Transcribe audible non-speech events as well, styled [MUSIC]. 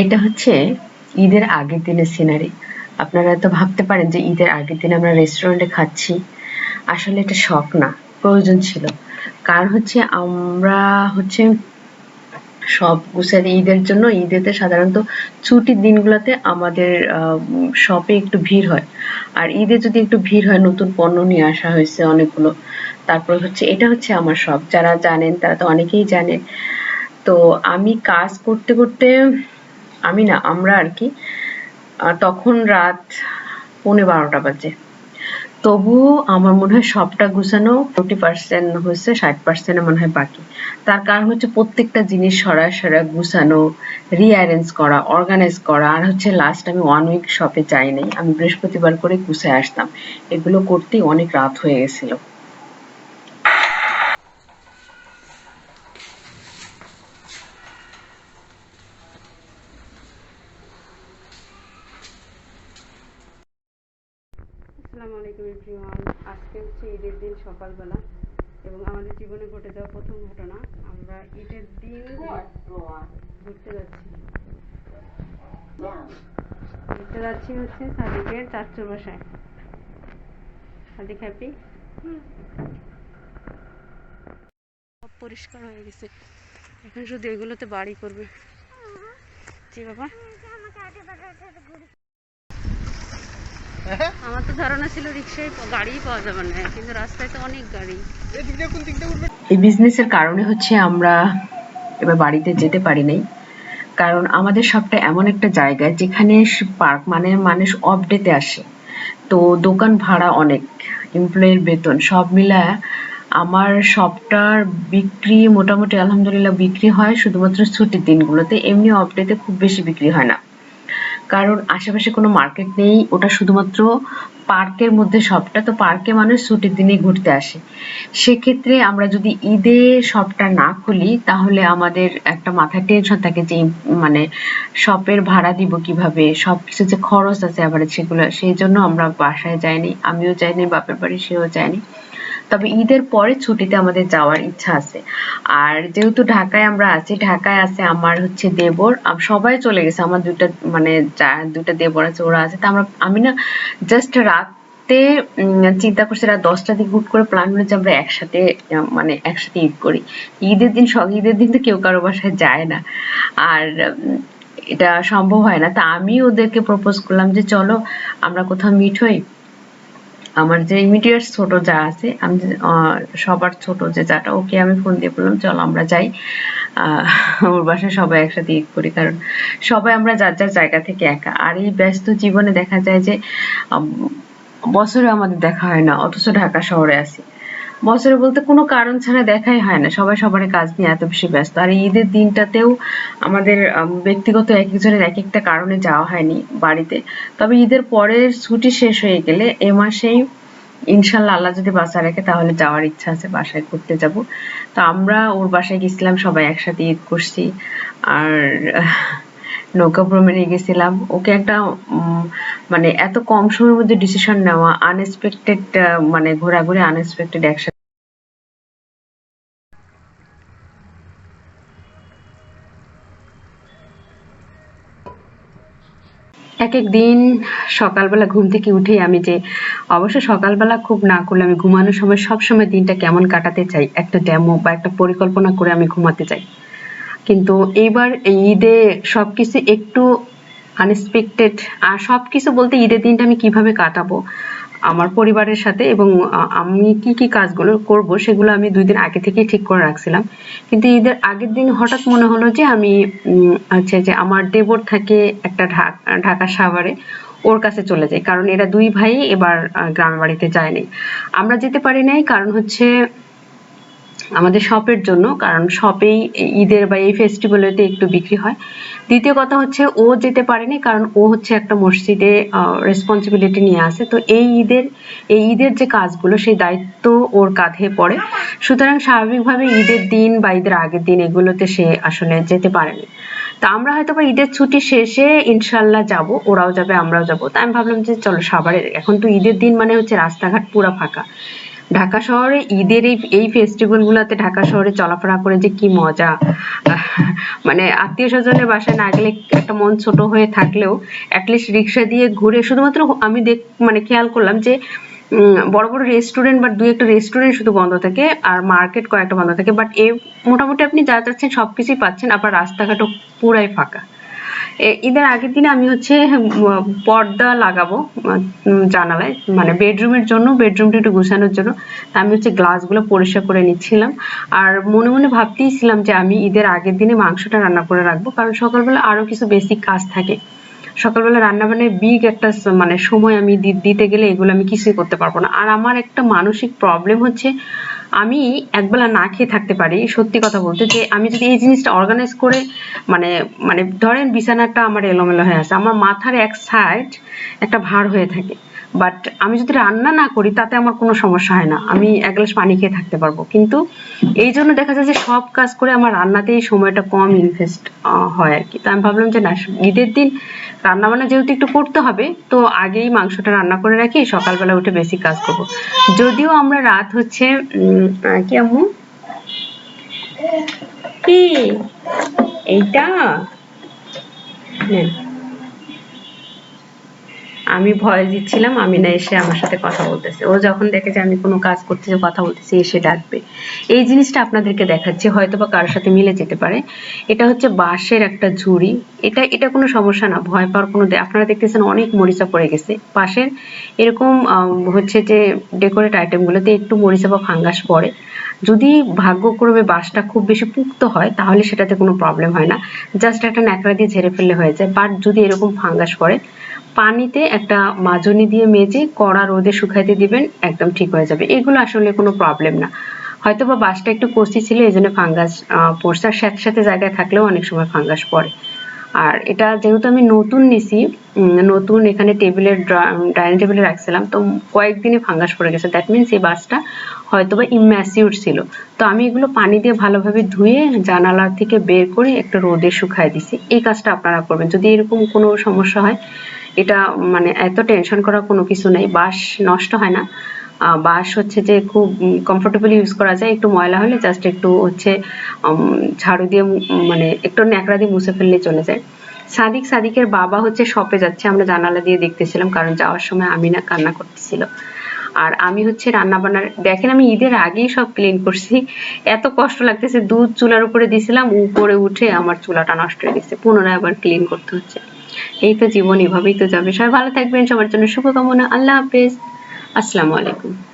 এটা হচ্ছে ঈদের আগের দিনের সিনারি আপনারা তো ভাবতে পারেন যে ঈদের আগের দিন আমরা রেস্টুরেন্টে খাচ্ছি। আসলে এটা শখ না, প্রয়োজন ছিল। কারণ হচ্ছে আমরা হচ্ছে সব গুছাতে ঈদের জন্য, ঈদেতে সাধারণত ছুটির দিনগুলোতে আমাদের শপে একটু ভিড় হয়। আর ঈদে যদি একটু ভিড় হয়, নতুন পণ্য নিয়ে আসা হয়েছে অনেকগুলো। তারপর হচ্ছে, এটা হচ্ছে আমার শখ। যারা জানেন, তারা তো অনেকেই জানেন তো আমি কাজ করতে করতে আমি না, আমরা আর কি তখন রাত পৌনে বারোটা বাজে। তবুও আমার মনে হয় সবটা গুছানো ফোর্টি পার্সেন্ট হয়েছে, ষাট পার্সেন্ট মনে হয় বাকি। তার কারণ হচ্ছে প্রত্যেকটা জিনিস সরা সরা গুছানো রিঅ্যারেঞ্জ করা অর্গানাইজ করা, আর হচ্ছে লাস্ট আমি ওয়ান উইক শপে যাই নাই আমি বৃহস্পতিবার করে গুছায় আসতাম। এগুলো করতেই অনেক রাত হয়ে গেছিল। আসসালামু আলাইকুম এভরিওয়ান। আজকে হচ্ছে ঈদের দিন সকালবেলা এবং আমাদের জীবনে ঘটে যাওয়া প্রথম ঘটনা। আমরা ঈদের দিন ঘুরতে যাচ্ছি। ঘুরতে যাচ্ছি হচ্ছে সাদিকের চাচুর বাসায়। সাদিক, হ্যাপি? সব পরিষ্কার হয়ে গেছে। এখন শুধু এগুলোতে বাড়ি করবে। জি, বাবা? আমার তো ধারণা ছিল রিক্সায় গাড়িই পাওয়া যাবে না কিন্তু রাস্তায় তো অনেক গাড়ি। এই বিজনেসের কারণে হচ্ছে আমরা এবার বাড়িতে যেতে পারি নাই। কারণ আমাদের সবটা এমন একটা জায়গা যেখানে পার্ক মানে মানুষ অফ ডেতে আসে। তো দোকান ভাড়া অনেক এমপ্লয়ের বেতন সব মিলায় আমার সবটার বিক্রি মোটামুটি আলহামদুলিল্লাহ বিক্রি হয় শুধুমাত্র ছুটির দিনগুলোতে এমনি অফ ডেতে খুব বেশি বিক্রি হয় না। কারণ আশেপাশে কোনো মার্কেট নেই, ওটা শুধুমাত্র পার্কের মধ্যে সবটা। তো পার্কে মানুষ ছুটির দিনে ঘুরতে আসে। সেক্ষেত্রে আমরা যদি ঈদে সবটা না খুলি, তাহলে আমাদের একটা মাথায় টেনশন থাকে যে মানে শপের ভাড়া দিব কীভাবে? সবকিছু যে খরচ আছে আবার সেগুলো, সেই জন্য আমরা বাসায় যাইনি, আমিও যাইনি, বাপের বাড়ি, সেও যায়নি। তবে ঈদের পরে ছুটিতে আমাদের যাওয়ার ইচ্ছা আছে। আর যেহেতু ঢাকায় আমরা আছি, ঢাকায় আছে আমার হচ্ছে দেবর। সবাই চলে গেছে, আমার দুইটা মানে দুইটা দেবর আছে, ওরা আছে। তা আমরা, আমি না জাস্ট রাতে চিন্তা করছি রাত দশটা দিকে হুট করে প্ল্যান যে আমরা একসাথে মানে একসাথে ঈদ করি। ঈদের দিন সব ঈদের দিন তো কেউ কারও বাসায় যায় না। আর এটা সম্ভব হয় না। তা আমি ওদেরকে প্রপোজ করলাম যে চলো আমরা কোথাও মিট হই। আমার যে ইমিডিয়েট ছোট যা আছে, আমি সবার ছোট যে যাটা, ওকে আমি ফোন দিয়ে বললাম, চলো আমরা যাই। ওর বাসায় সবাই একসাথে ঈদ করি, কারণ সবাই আমরা যার যার জায়গা থেকে একা। আর এই ব্যস্ত জীবনে দেখা যায় যে বছরে আমাদের দেখা হয় না, অথচ ঢাকা শহরে আছি। বছরে বলতে কোনো কারণ ছাড়া দেখাই হয় না। সবাই সবার কাজ নিয়ে এত বেশি ব্যস্ত। আর ঈদের দিনটাতেও আমাদের ব্যক্তিগত এক একজনের এক একটা কারণে যাওয়া হয়নি বাড়িতে। তবে ঈদের পরের ছুটি শেষ হয়ে গেলে এ মাসেই ইনশাল্লাহ আল্লাহ যদি বাসা রাখে, তাহলে যাওয়ার ইচ্ছা আছে, বাসায় ঘুরতে যাব। তো আমরা ওর বাসায় গেছিলাম, সবাই একসাথে ঈদ করছি। আর নৌকা ভ্রমণে গেছিলাম। ওকে একটা মানে এত কম সময়ের মধ্যে ডিসিশন নেওয়া আনএক্সপেক্টেড মানে ঘোরাঘুরি আনএক্সপেক্টেড একসাথে এক এক দিন সকালবেলা ঘুম থেকে উঠে আমি যে, অবশ্য সকালবেলা খুব না করলে আমি ঘুমানোর সময় সবসময় দিনটা কেমন কাটাতে চাই, একটা ড্যামো বা একটা পরিকল্পনা করে আমি ঘুমাতে চাই। কিন্তু এইবার এই ঈদে সবকিছু একটু আনএক্সপেক্টেড আর সবকিছু বলতে ঈদের দিনটা আমি কীভাবে কাটাবো? আমার পরিবারের সাথে এবং আমি কি কি কাজগুলো করব সেগুলো আমি দুই দিন আগে থেকেই ঠিক করে রাখছিলাম। কিন্তু ঈদের আগের দিন হঠাৎ মনে হলো যে আমি হচ্ছে যে আমার দেবর থাকে একটা ঢাকা সাভারে, ওর কাছে চলে যাই। কারণ এরা দুই ভাই এবার গ্রামের বাড়িতে যায়নি আমরা যেতে পারি নাই কারণ হচ্ছে আমাদের শপের জন্য, কারণ শপেই ঈদের বা এই ফেস্টিভ্যালেতে একটু বিক্রি হয়। দ্বিতীয় কথা হচ্ছে, ও যেতে পারেনি, কারণ ও হচ্ছে একটা মসজিদে রেসপন্সিবিলিটি নিয়ে আসে তো এই ঈদের এই ঈদের যে কাজগুলো, সেই দায়িত্ব ওর কাঁধে পড়ে। সুতরাং স্বাভাবিকভাবে ঈদের দিন বা ঈদের আগের দিন এগুলোতে সে আসলে যেতে পারেনি। তা আমরা হয়তো বা ঈদের ছুটি শেষে ইনশাল্লাহ যাব, ওরাও যাবে, আমরাও যাব। তাই আমি ভাবলাম যে চলো সাভারে এখন তো ঈদের দিন মানে হচ্ছে রাস্তাঘাট পুরো ফাঁকা। ঢাকা শহরে ঈদের এই এই ফেস্টিভ্যাল গুলাতে ঢাকা শহরে চলাফেরা করে যে কি মজা। মানে আত্মীয় স্বজনের বাসায় না গেলে একটা মন ছোট হয়ে থাকলেও অ্যাটলিস্ট রিক্সা দিয়ে ঘুরে শুধুমাত্র আমি দেখ মানে খেয়াল করলাম যে বড় বড় রেস্টুরেন্ট বা দুই একটা রেস্টুরেন্ট শুধু বন্ধ থাকে আর মার্কেট কয়েকটা বন্ধ থাকে। বাট এ, মোটামুটি আপনি যা চাচ্ছেন সবকিছুই পাচ্ছেন, আবার রাস্তাঘাটও পুরাই ফাঁকা। ঈদের আগের দিনে আমি হচ্ছে [LAUGHS] পর্দা লাগাবো জানালায় মানে বেডরুমের জন্য, বেডরুমটা একটু গোছানোর জন্য। আমি হচ্ছে গ্লাসগুলো পরিষ্কার করে নিচ্ছিলাম। আর মনে মনে ভাবতেইছিলাম যে আমি ঈদের আগের দিনে মাংসটা রান্না করে রাখব, কারণ সকালবেলা আরও কিছু বেসিক কাজ থাকে। সকালবেলা রান্না বান্নায় বিগ একটা মানে সময় আমি দিতে গেলে এগুলো আমি কিছুই করতে পারব না। আর আমার একটা মানসিক প্রবলেম হচ্ছে আমি একবেলা না খেয়ে থাকতে পারি, সত্যি কথা বলতে, যে আমি যদি এই জিনিসটা অর্গানাইজ করে মানে মানে ধরেন বিছানাটা আমার এলোমেলো হয়ে আছে, আমার মাথার এক সাইড একটা ভার হয়ে থাকে। বাট আমি যদি রান্না না করি, তাতে আমার কোনো সমস্যা হয় না। আমি এক গ্লাস পানি খেয়ে থাকতে পারব। কিন্তু এই জন্য দেখা যায় যে সব কাজ করে আমার রান্নাতেই সময়টা কম ইনভেস্ট হয় আর কি তো আমি ভাবলাম যে না, ঈদের দিন রান্না বান্না যেহেতু একটু করতে হবে, তো আগেই মাংসটা রান্না করে রাখি, সকালবেলা উঠে বেশি কাজ করব। যদিও আমরা রাত হচ্ছে কি আম্মু? কি? এইটা? নেন। আমি ভয় দিচ্ছিলাম আমি না এসে আমার সাথে কথা বলতেছে। ও যখন দেখে যে আমি কোনো কাজ করতেছি কথা বলতেছি, এসে ডাকবে। এই জিনিসটা আপনাদেরকে দেখাচ্ছি হয়তো বা কারোর সাথে মিলে যেতে পারে। এটা হচ্ছে বাঁশের একটা ঝুড়ি। এটা এটা কোনো সমস্যা না, ভয় পাওয়ার কোনো আপনারা দেখতেছেন অনেক মরিচা পড়ে গেছে। পাশের এরকম হচ্ছে যে ডেকোরেট আইটেমগুলোতে একটু মরিচা বা ফাঙ্গাস পড়ে। যদি ভাগ্যক্রমে বাঁশটা খুব বেশি পুক্ত হয়, তাহলে সেটাতে কোনো প্রবলেম হয় না। জাস্ট একটা ন্যাকড়া দিয়ে ঝেড়ে ফেললে হয়ে যায়। বাট যদি এরকম ফাঙ্গাস পড়ে পানিতে একটা মাজনি দিয়ে মেজে কড়া রোদে শুকাইতে দিবেন, একদম ঠিক হয়ে যাবে। এগুলো আসলে কোনো প্রবলেম না। হয়তো বা বাঁশটা একটু কষি ছিল এই জন্য ফাঙ্গাস পড়ছে আর সাথে সাথে জায়গায় থাকলেও অনেক সময় ফাঙ্গাস পড়ে। আর এটা যেহেতু আমি নতুন নিছি নতুন এখানে টেবিলের ডাইনিং টেবিলে রাখছিলাম, তো কয়েকদিনে ফাঙ্গাস পড়ে গেছে। দ্যাট মিনস এই বাসটা হয়তো বা ইম্যাসিউর ছিল। তো আমি এগুলো পানি দিয়ে ভালোভাবে ধুয়ে জানালা থেকে বের করে একটা রোদে শুকায় দিছি। এই কাজটা আপনারা করবেন। যদি এরকম কোনো সমস্যা হয় এটা মানে এত টেনশন করার কোনো কিছু নেই। বাঁশ নষ্ট হয় না। বাঁশ হচ্ছে যে খুব কমফোর্টেবলি ইউজ করা যায়। একটু ময়লা হলে জাস্ট একটু হচ্ছে ঝাড়ু দিয়ে মানে একটু ন্যাকড়া দিয়ে মুছে ফেললে চলে যায়। সাদিক সাদিকের বাবা হচ্ছে শপে যাচ্ছে। আমরা জানালা দিয়ে দেখতেছিলাম, কারণ যাওয়ার সময় আমিনা কান্না করতেছিল। আর আমি হচ্ছে রান্না বান্নার দেখেন আমি ঈদের আগেই সব ক্লিন করছি। এত কষ্ট লাগতেছে, দুধ চুলার উপরে দিছিলাম, উপরে উঠে আমার চুলাটা নষ্ট হয়ে গেছে। পুনরায় আবার ক্লিন করতে হচ্ছে। এই তো জীবন এভাবেই তো যাবে। সবাই ভালো থাকবেন, সবার জন্য শুভকামনা। আল্লাহ হাফেজ। আসসালামু আলাইকুম।